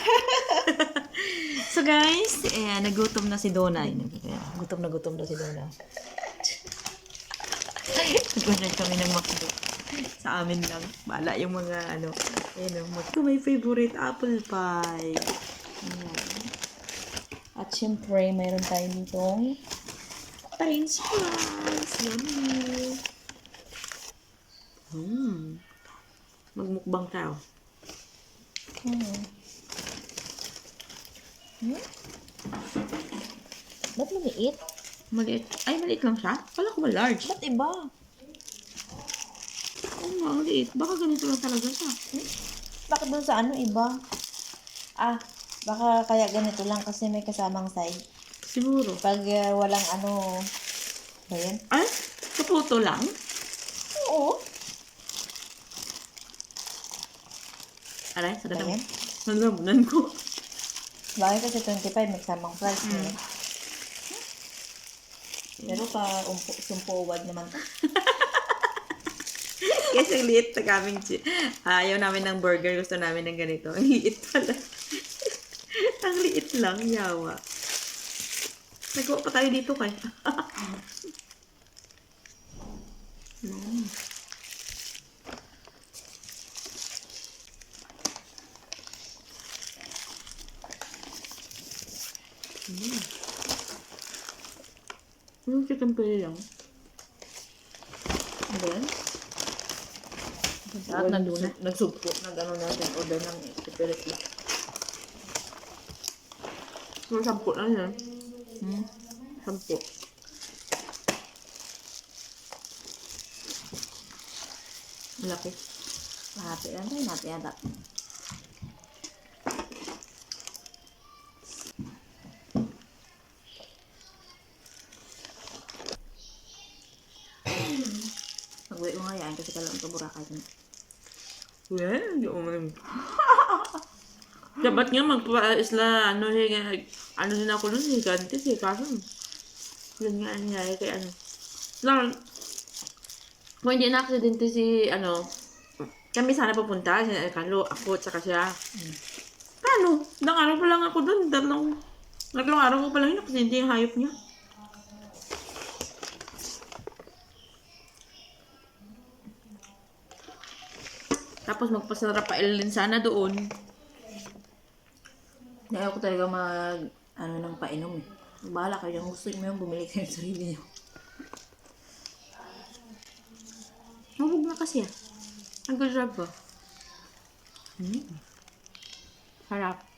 so guys, eh, nagutom na si eh, Gutom na gutom na si Dona. Nagkunan kami ng McDo. Sa amin lang. Bala yung mga ano. Ayun, oh, Ito may favorite apple pie. Ayan. At syempre, mayroon tayo ditong french fries. Yummy. Hmm. Magmukbang tayo. Hmm. Hmm? Ba't maliit? Maliit. Ay, maliit lang siya? Kala ko ba large? Ba't iba? Oo nga, maliit. Baka ganito lang talaga siya. Bakit dun sa ano iba? Ah, baka kaya ganito lang kasi may kasamang side. Siguro. Pag uh, walang ano, ba yan? Ay, kaputo lang? Oo. Aray, sa yan? Nalamunan ko. Bakit kasi 25 may kasamang price Mm. eh. Pero ka umpo, sumpuwad naman. Kasi liit na kaming chi- Ayaw namin ng burger. Gusto namin ng ganito. Ang liit pala. ang liit lang. Yawa. Nagawa pa tayo dito kay. mm. Mm. Yung chicken pili lang. Ano yan? At nandun na. Nagsugpo. Nag-ano natin. Order ng lang. Yung sampu lang yan. Hmm? Sampu. Malaki. Mahati lang tayo natin yata. Ko nga yan kasi kala ko Boracay na. Well, hindi ko man. Dapat nga magpa-isla, ano, eh, ano din ako nun, higantis eh, kaso, yun nga ang nangyari kay ano. Lang, kung hindi na-aksidente si, ano, kami sana papunta, si Carlo, ako, tsaka siya. Paano? Ilang araw pa lang ako dun, tatlong, tatlong araw ko pa lang yun, hindi yung hayop niya. Tapos magpasarap pa din sana doon. Ayaw ko talaga mag, ano nang painom eh. Bahala kayo, kung gusto nyo yung bumili kayo ng sarili nyo. Mabog na kasi ah. Ang good job ba? Hmm. Harap.